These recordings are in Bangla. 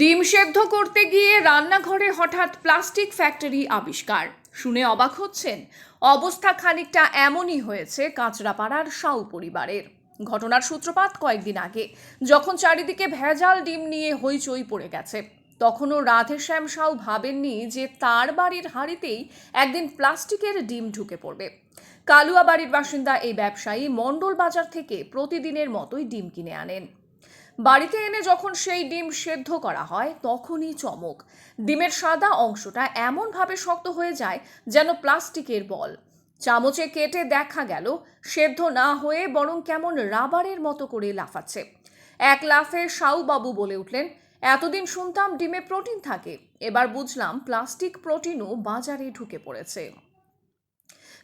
ডিম সেদ্ধ করতে গিয়ে রান্নাঘরে হঠাৎ প্লাস্টিক ফ্যাক্টরি আবিষ্কার। শুনে অবাক হচ্ছেন, অবস্থা খানিকটা এমনই হয়েছে কাঁচরাপাড়ার সাউ পরিবারের। ঘটনার সূত্রপাত কয়েকদিন আগে, যখন চারিদিকে ভেজাল ডিম নিয়ে হইচই পড়ে গেছে। তখনও রাধেশ্যাম সাউ ভাবেননি যে তার বাড়ির হাঁড়িতেই একদিন প্লাস্টিকের ডিম ঢুকে পড়বে। কালুয়া বাড়ির বাসিন্দা এই ব্যবসায়ী মণ্ডল বাজার থেকে প্রতিদিনের মতোই ডিম কিনে আনেন। বাড়িতে এনে যখন সেই ডিম সেদ্ধ করা হয়, তখনই চমক। ডিমের সাদা অংশটা এমনভাবে শক্ত হয়ে যায় যেন প্লাস্টিকের বল। চামচে কেটে দেখা গেল, সেদ্ধ না হয়ে বরং কেমন রাবারের মতো করে লাফাচ্ছে। এক লাফে সাউবাবু বলে উঠলেন, এতদিন শুনতাম ডিমে প্রোটিন থাকে। এবার বুঝলাম প্লাস্টিক প্রোটিনও বাজারে ঢুকে পড়েছে।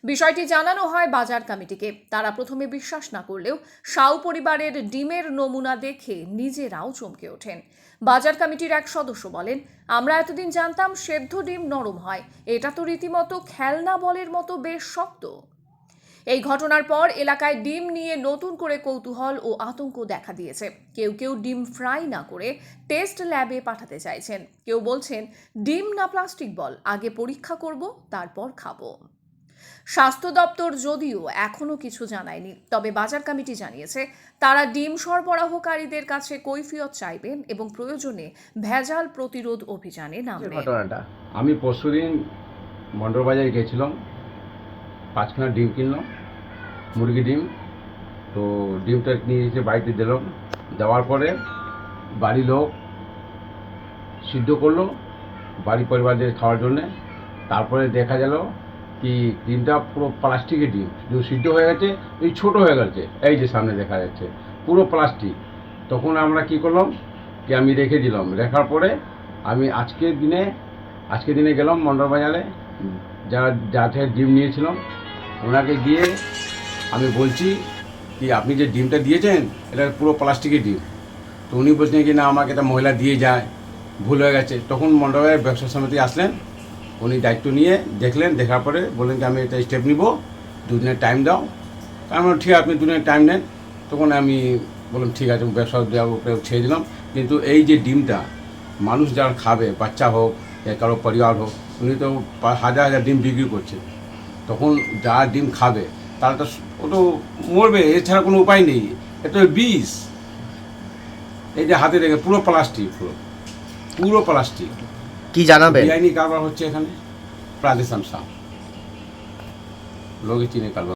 বিষয়টি জানানো হয় বাজার কমিটিকে। তারা প্রথমে বিশ্বাস না করলেও সাউ পরিবারের ডিমের নমুনা দেখে নিজেরাও চমকে ওঠেন। বাজার কমিটির এক সদস্য বলেন, আমরা এতদিন জানতাম সেদ্ধ ডিম নরম হয়। এটা তো রীতিমতো খেলনা বলের মতো বেশ শক্ত। এই ঘটনার পর এলাকায় ডিম নিয়ে নতুন করে কৌতূহল ও আতঙ্ক দেখা দিয়েছে। কেউ কেউ ডিম ফ্রাই না করে টেস্ট ল্যাবে পাঠাতে চাইছেন। কেউ বলছেন, ডিম না প্লাস্টিক বল, আগে পরীক্ষা করব, তারপর খাব। স্বাস্থ্য দপ্তর যদিও এখনও কিছু জানায়নি। তবে বাজার কমিটি জানিয়েছে তারা ডিম সরবরাহকারীদের কাছে কৈফিয়ত চাইবেন এবং প্রয়োজনে ভেজাল প্রতিরোধ অভিযানে নামবেন ঘটনাটা আমি পরশুদিন মন্ডল বাজারে গেছিলাম পাঁচখানা ডিম কিনলাম মুরগি ডিম তো ডিমটা নিয়ে এসে বাড়িতে দিলাম। দেওয়ার পরে বাড়ির লোক সিদ্ধ করল বাড়ি পরিবারদের খাওয়ার জন্যে। তারপরে দেখা গেল কি ডিমটা পুরো প্লাস্টিকের ডিম শুধু সিদ্ধ হয়ে গেছে, এই ছোট হয়ে গেছে, এই যে সামনে দেখা যাচ্ছে, পুরো প্লাস্টিক তখন আমরা কি করলাম? কি আমি রেখে দিলাম। রেখার পরে আমি আজকের দিনে আজকের দিনে গেলাম মন্ডল বাজারে। যারা যা থেকে ডিম নিয়েছিলাম, ওনাকে গিয়ে আমি বলছি কি, আপনি যে ডিমটা দিয়েছেন, এটা পুরো প্লাস্টিকের ডিম। তো উনি বলছেন কি, না, আমাকে একটা মহিলা দিয়ে যায়, ভুল হয়ে গেছে। তখন মন্ডল বাজারের ব্যবসা সমিতি আসলেন। উনি দায়িত্ব নিয়ে দেখলেন দেখার পরে বললেন যে আমি এটা স্টেপ নিব দুদিনের টাইম দাও। বললাম, ঠিক আছে আপনি দুদিনের টাইম নেন। তখন আমি বললাম ঠিক আছে ব্যবসা দেওয়ার উপরে ছেড়ে দিলাম। কিন্তু এই যে ডিমটা মানুষ যারা খাবে বাচ্চা হোক কারও পরিবার হোক উনি তো হাজার হাজার ডিম বিক্রি করছে। তখন যারা ডিম খাবে তারা তো ও তো মরবে এছাড়া কোনো উপায় নেই। এটা বিষ এই যে হাতে দেখে পুরো প্লাস্টিক পুরো। পুরো প্লাস্টিক। কি জানাবেন? বেআইনি কারবার হচ্ছে এখানে। প্রাদেশাম সাহ লোকে চিনে কারবার।